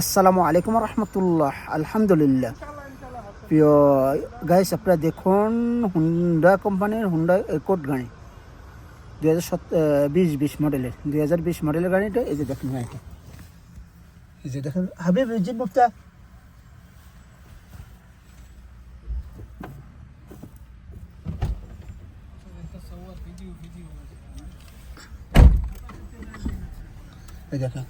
আসসালামু আলাইকুম রহমতুল্লাহ, আলহামদুলিল্লাহ। প্রিয় গাইস আপনারা দেখুন হুন্ডা কোম্পানির হুন্ডা কোট গাড়ি। দুই হাজার সত বিশ বিশ মডেলের দুই হাজার বিশ মডেলের গাড়িটা, এই যে দেখুন গাড়িটা এই যে দেখুন, হাবিব জি মুক্তা এই দেখেন।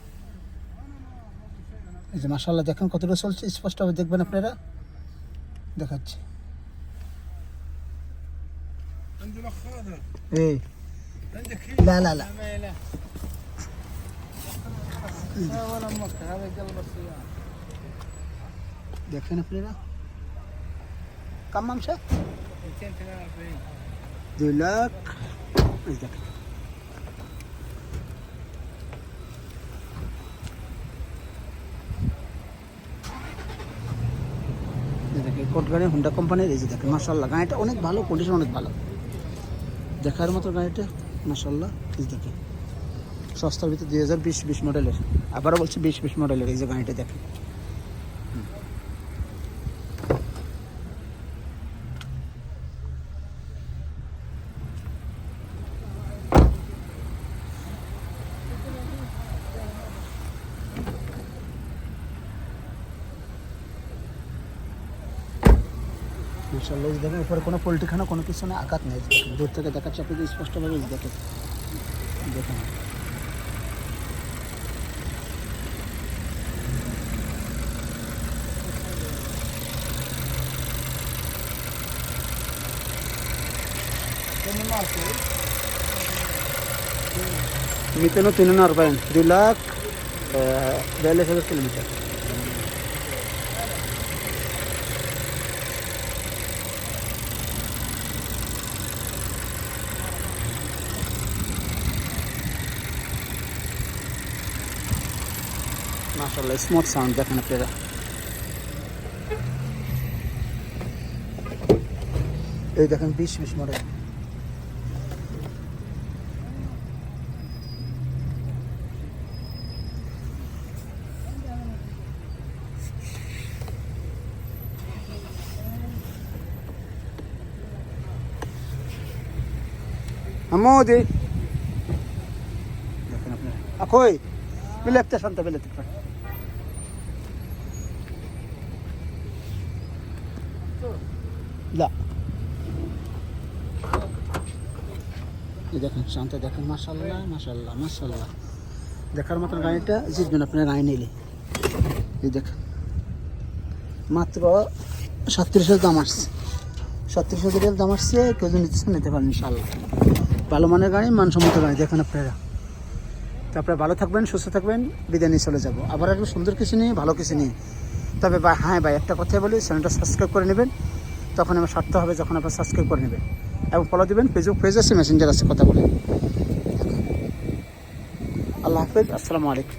এই যে মাসাল্লাহ দেখেন কতটা চলছে স্পষ্টভাবে দেখবেন আপনারা দেখাচ্ছি এই لا لا لا দেখেন আপনারা কাম মামসা দুই লাখ এই দেখেন দেখেন গাড়ি হুন্ডা কোম্পানির এই যে দেখেন মাসাল্লাহ গাড়িটা অনেক ভালো কন্ডিশন অনেক ভালো। দেখার মতো গাড়িটা মাসাল্লাহ এই যে দেখেন। সস্তার ভিতরে দুই হাজার বিশ বিশ মডেলের আবারও বলছি বিশ বিশ মডেলের এই যে গাড়িটা দেখেন। মাশাআল্লাহ এই যে দেখেন উপরে কোনো পোল্ট্রিখানা কোনো কিছু না আঘাত নেই এই যে দেখেন, দূর থেকে দেখাচ্ছে আপনাদের স্পষ্টভাবে এই যে দেখেন দেখেন मित्रांनो तीन हजार रुपये दीड लाख बयालीस हजार किलोमीटर মাশাল্লাহ স্মুথ সাউন্ড দেখেন আপনারা এই দেখেন বিশ বিশ মডেল Amodi. দেখেন আপনারা আখোই বিলেতে শান্ত বিলেতে لا এই দেখেন, শান্ত দেখেন মাশাল্লাহ মাশাল্লাহ মাশাল্লাহ দেখার মতন গাড়িটা, জিতবেন আপনার গাড়ি নিলে। এই দেখেন, মাত্র সাতত্রিশ দাম আসছে। সাতত্রিশ হাজার দাম আসছে, কেউ যদি নিতে নিতে পারেন ইনশাল্লাহ ভালো মানের গাড়ি, মানসম্মত গাড়ি, দেখেন আপনারা। তারপরে ভালো থাকবেন, সুস্থ থাকবেন, বিদায় নিয়ে চলে যাব। আবার একটু সুন্দর কিছু নিয়ে, ভালো কিছু নিয়ে। তবে হ্যাঁ ভাই, একটা কথাই বলি, চ্যানেলটা সাবস্ক্রাইব করে নেবেন। তখন আমার স্বার্থ হবে যখন আপনার সাবস্ক্রাইব করে নেবেন। এবং ফলো দেবেন ফেসবুক পেজ আছে মেসেঞ্জার আছে, কথা বলে আল্লাহ হাফেজ, আসসালামু আলাইকুম।